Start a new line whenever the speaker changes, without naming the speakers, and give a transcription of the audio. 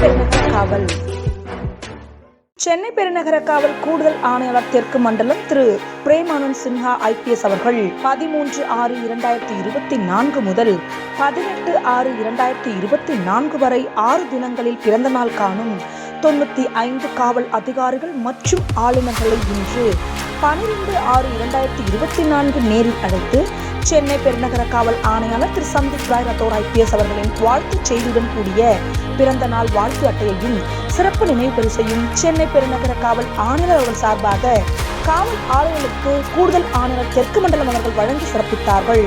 பெருநகர காவல். சென்னை பெருநகர காவல் கூடுதல் ஆணையாளர் தெற்கு மண்டலம் திரு. பிரேமானந்த் சின்ஹா ஐபிஎஸ் அவர்கள் பதிமூன்று ஆறு இரண்டாயிரத்தி இருபத்தி நான்கு முதல் பதினெட்டு ஆறு இரண்டாயிரத்தி இருபத்தி நான்கு வரை ஆறு தினங்களில் பிறந்த நாள் காணும் தொண்ணூத்தி ஐந்து காவல் அதிகாரிகள் மற்றும் ஆளுநர்களை இன்று பனிரெண்டு ஆறு இரண்டாயிரத்தி இருபத்தி நான்கு நேரில் அழைத்து சென்னை பெருநகர காவல் ஆணையாளர் திரு சந்தீப் ராய் ரத்தோர் ஐபிஎஸ் அவர்களின் வாழ்த்துச் செய்தியுடன் கூடிய பிறந்த நாள் வாழ்த்து அட்டையையும் சிறப்பு நினைவு பரிசையும் சென்னை பெருநகர காவல் ஆணையர் அவர்கள் சார்பாக காவல் ஆணையர்களுக்கு கூடுதல் ஆணையர் தெற்கு மண்டலம் அவர்கள் வழங்கி சிறப்பித்தார்கள்.